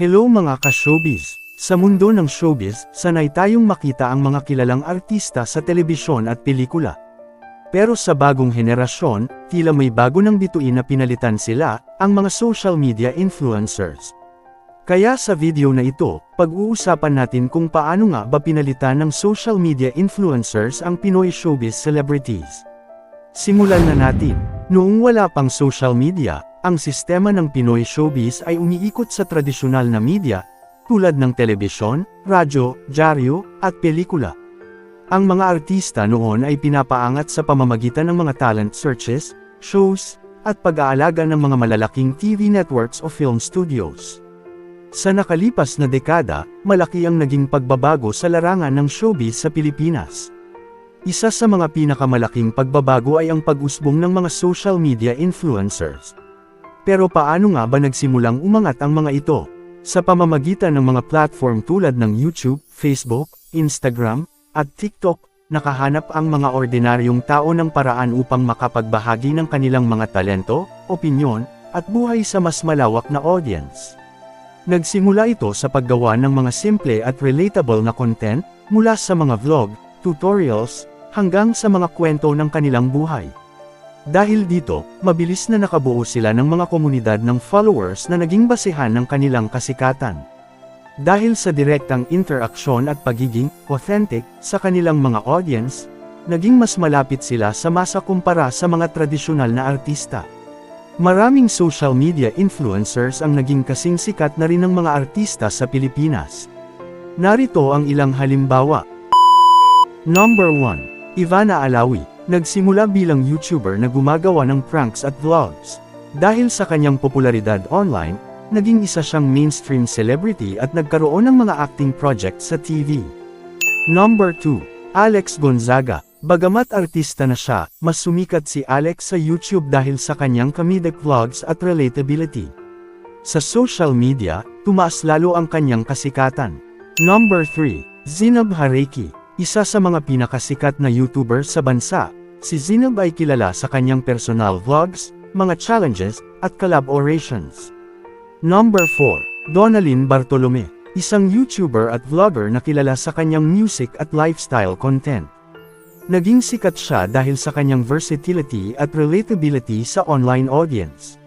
Hello mga ka-showbiz! Sa mundo ng showbiz, sanay tayong makita ang mga kilalang artista sa telebisyon at pelikula. Pero sa bagong henerasyon, tila may bago ng bituin na pinalitan sila, ang mga social media influencers. Kaya sa video na ito, pag-uusapan natin kung paano nga ba pinalitan ng social media influencers ang Pinoy showbiz celebrities. Simulan na natin. Noong wala pang social media, ang sistema ng Pinoy showbiz ay umiikot sa tradisyonal na media, tulad ng telebisyon, radyo, dyaryo, at pelikula. Ang mga artista noon ay pinapaangat sa pamamagitan ng mga talent searches, shows, at pag-aalaga ng mga malalaking TV networks o film studios. Sa nakalipas na dekada, malaki ang naging pagbabago sa larangan ng showbiz sa Pilipinas. Isa sa mga pinakamalaking pagbabago ay ang pag-usbong ng mga social media influencers. Pero paano nga ba nagsimulang umangat ang mga ito? Sa pamamagitan ng mga platform tulad ng YouTube, Facebook, Instagram, at TikTok, nakahanap ang mga ordinaryong tao ng paraan upang makapagbahagi ng kanilang mga talento, opinyon, at buhay sa mas malawak na audience. Nagsimula ito sa paggawa ng mga simple at relatable na content, mula sa mga vlog, tutorials, hanggang sa mga kwento ng kanilang buhay. Dahil dito, mabilis na nakabuo sila ng mga komunidad ng followers na naging basehan ng kanilang kasikatan. Dahil sa direktang interaksyon at pagiging authentic sa kanilang mga audience, naging mas malapit sila sa masa kumpara sa mga tradisyonal na artista. Maraming social media influencers ang naging kasing sikat na rin ng mga artista sa Pilipinas. Narito ang ilang halimbawa. Number 1. Ivana Alawi, nagsimula bilang YouTuber na gumagawa ng pranks at vlogs. Dahil sa kanyang popularidad online, naging isa siyang mainstream celebrity at nagkaroon ng mga acting projects sa TV. Number 2. Alex Gonzaga, Bagamat artista na siya, mas sumikat si Alex sa YouTube dahil sa kanyang comedic vlogs at relatability. Sa social media, tumaas lalo ang kanyang kasikatan. Number 3. Zinab Hareki, isa sa mga pinakasikat na YouTuber sa bansa. Si Zinab ay kilala sa kanyang personal vlogs, mga challenges, at collaborations. Number 4. Donalyn Bartolome, isang YouTuber at vlogger na kilala sa kanyang music at lifestyle content. Naging sikat siya dahil sa kanyang versatility at relatability sa online audience.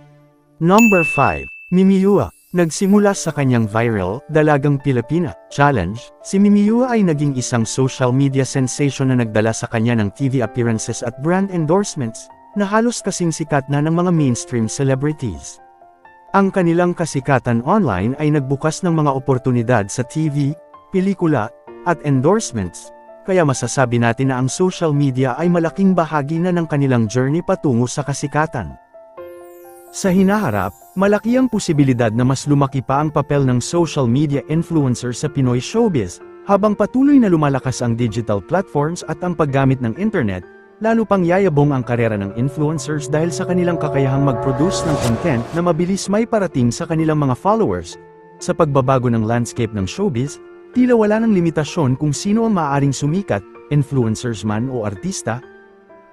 Number 5. Mimiyua. Nagsimula sa kanyang viral, Dalagang Pilipina, challenge, si Mimiyua ay naging isang social media sensation na nagdala sa kanya ng TV appearances at brand endorsements, na halos kasing sikat na ng mga mainstream celebrities. Ang kanilang kasikatan online ay nagbukas ng mga oportunidad sa TV, pelikula, at endorsements, kaya masasabi natin na ang social media ay malaking bahagi na ng kanilang journey patungo sa kasikatan. Sa hinaharap, malaki ang posibilidad na mas lumaki pa ang papel ng social media influencer sa Pinoy showbiz, habang patuloy na lumalakas ang digital platforms at ang paggamit ng internet, lalo pang yayabong ang karera ng influencers dahil sa kanilang kakayahang mag-produce ng content na mabilis may parating sa kanilang mga followers. Sa pagbabago ng landscape ng showbiz, tila wala ng limitasyon kung sino ang maaaring sumikat, influencers man o artista.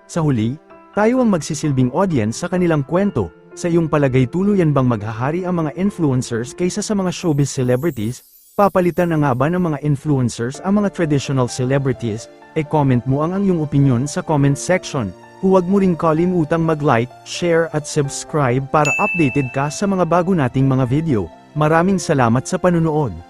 Sa huli, tayo ang magsisilbing audience sa kanilang kwento, sa iyong palagay tuluyan bang maghahari ang mga influencers kaysa sa mga showbiz celebrities? Papalitan na nga ba ng mga influencers ang mga traditional celebrities? E-comment mo ang iyong opinion sa comment section. Huwag mo ring kalimutang mag-like, share at subscribe para updated ka sa mga bago nating mga video. Maraming salamat sa panunood.